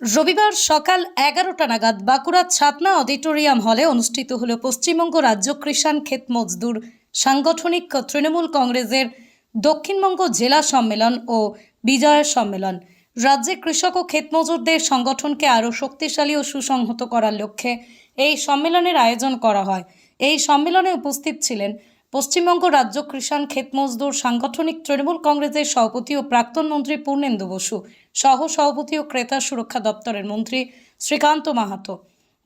রবিবার সকাল এগারোটা নাগাদ বাঁকুড়ার ছাতনা অডিটোরিয়াম হলে অনুষ্ঠিত হল পশ্চিমবঙ্গ রাজ্য কৃষাণ ক্ষেত মজদুর সাংগঠনিক তৃণমূল কংগ্রেসের দক্ষিণবঙ্গ জেলা সম্মেলন ও বিজয় সম্মেলন। রাজ্যে কৃষক ও ক্ষেত মজুরদের সংগঠনকে আরও শক্তিশালী ও সুসংহত করার লক্ষ্যে এই সম্মেলনের আয়োজন করা হয়। এই সম্মেলনে উপস্থিত ছিলেন পশ্চিমবঙ্গ রাজ্য কৃষাণ ক্ষেত মজদুর সাংগঠনিক তৃণমূল কংগ্রেসের সভাপতি ও প্রাক্তন মন্ত্রী পূর্ণেন্দু বসু সহ সভাপতি ও ক্রেতা সুরক্ষা দপ্তরের মন্ত্রী শ্রীকান্ত মাহাতো,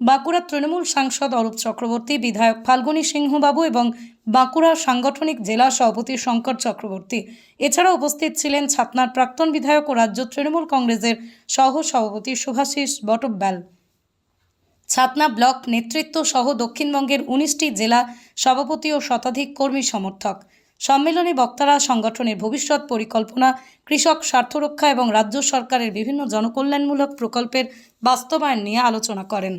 বাঁকুড়া তৃণমূল সাংসদ অরূপ চক্রবর্তী, বিধায়ক ফাল্গুনী সিংহবাবু এবং বাঁকুড়া সাংগঠনিক জেলা সভাপতি শঙ্কর চক্রবর্তী। এছাড়া উপস্থিত ছিলেন ছাতনার প্রাক্তন বিধায়ক ও রাজ্য তৃণমূল কংগ্রেসের সহ সভাপতি শুভাশিস বটব্যাল। ছাতনা ব্লক নেতৃত্ব সহ দক্ষিণবঙ্গের উনিশটি জেলা সভাপতি ও শতাধিক কর্মী সমর্থক। সম্মেলনে বক্তারা সংগঠনের ভবিষ্যৎ পরিকল্পনা, কৃষক স্বার্থরক্ষা এবং রাজ্য সরকারের বিভিন্ন জনকল্যাণমূলক প্রকল্পের বাস্তবায়ন নিয়ে আলোচনা করেন।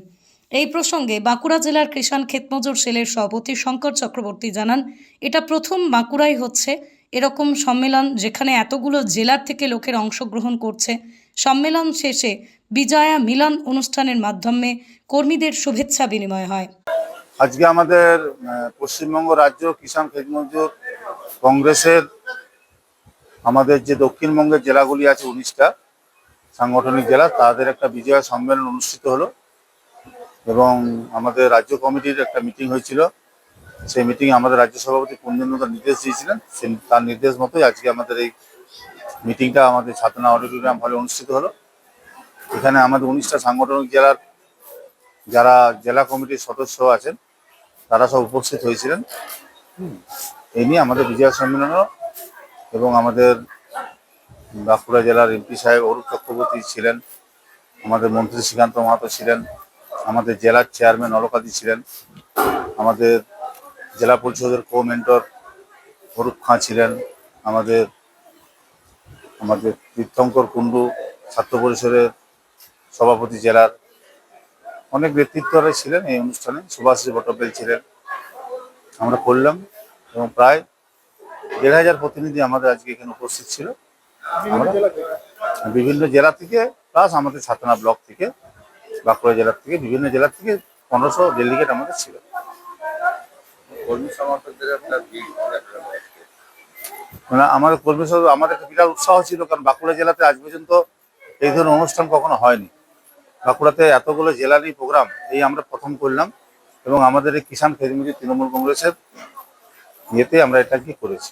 এই প্রসঙ্গে বাঁকুড়া জেলার কৃষাণ ক্ষেতমজুর সেলের সভাপতি শঙ্কর চক্রবর্তী জানান, এটা প্রথম, বাঁকুড়াই হচ্ছে। এরকম সম্মেলন যেখানে এতগুলো জেলার থেকে লোকের অংশগ্রহণ করছে। সম্মেলন শেষে বিজয়া মিলন অনুষ্ঠানের মাধ্যমে কর্মীদের শুভেচ্ছা বিনিময় হয়। আজকে আমাদের পশ্চিমবঙ্গ রাজ্য কিষাণ খেত মজদুর কংগ্রেসের আমাদের যে দক্ষিণবঙ্গের জেলাগুলি আছে উনিশটা সাংগঠনিক জেলা, তাদের একটা বিজয় সম্মেলন অনুষ্ঠিত হলো এবং আমাদের রাজ্য কমিটির একটা মিটিং হয়েছিল। সেই মিটিংয়ে আমাদের রাজ্য সভাপতি পূর্ণেন্দু নির্দেশ দিয়েছিলেন। তার নির্দেশ মতোই আজকে আমাদের এই মিটিংটা আমাদের ছাতনা অডিটোরিয়াম হলে অনুষ্ঠিত হলো। এখানে আমাদের উনিশটা সাংগঠনিক জেলার যারা জেলা কমিটির সদস্য আছেন, তারা সব উপস্থিত হয়েছিলেন। এই নিয়ে আমাদের বিজয় সম্মেলন এবং আমাদের বাঁকুড়া জেলার এমপি সাহেব অরূপ চক্রবর্তী ছিলেন, আমাদের মন্ত্রী শ্রীকান্ত মাহাতো ছিলেন, আমাদের জেলার চেয়ারম্যান অলকাদি ছিলেন, আমাদের জেলা পরিষদের কো মেন্টর অরূপ খাঁ ছিলেন, আমাদের আমাদের তীর্থঙ্কর কুণ্ডু ছাত্র পরিষদের সভাপতি জেলার অনেক ব্যক্তিত্বরা ছিলেন এই অনুষ্ঠানে, সুভাষিস ভট্টাচার্য ছিলেন। আমরা করলাম। এবং প্রায় দেড় হাজার প্রতিনিধি আমাদের আজকে এখানে উপস্থিত ছিল। বিভিন্ন জেলা থেকে প্লাস আমাদের ছাতনা ব্লক থেকে বাঁকুড়া জেলার থেকে বিভিন্ন জেলার থেকে পনেরোশো ডেলিগেট আমাদের ছিল। মানে আমাদের কর্মী সহ আমাদের একটা বিরাট উৎসাহ ছিল কারণ বাঁকুড়া জেলাতে আজ পর্যন্ত এই ধরনের অনুষ্ঠান কখনো হয়নি। বাঁকুড়াতে এতগুলো জেলারই প্রোগ্রাম এই আমরা প্রথম করলাম এবং আমাদের এই কিষাণ ফেরিমিজি তৃণমূল কংগ্রেসের ইয়েতে আমরা এটা কি করেছি?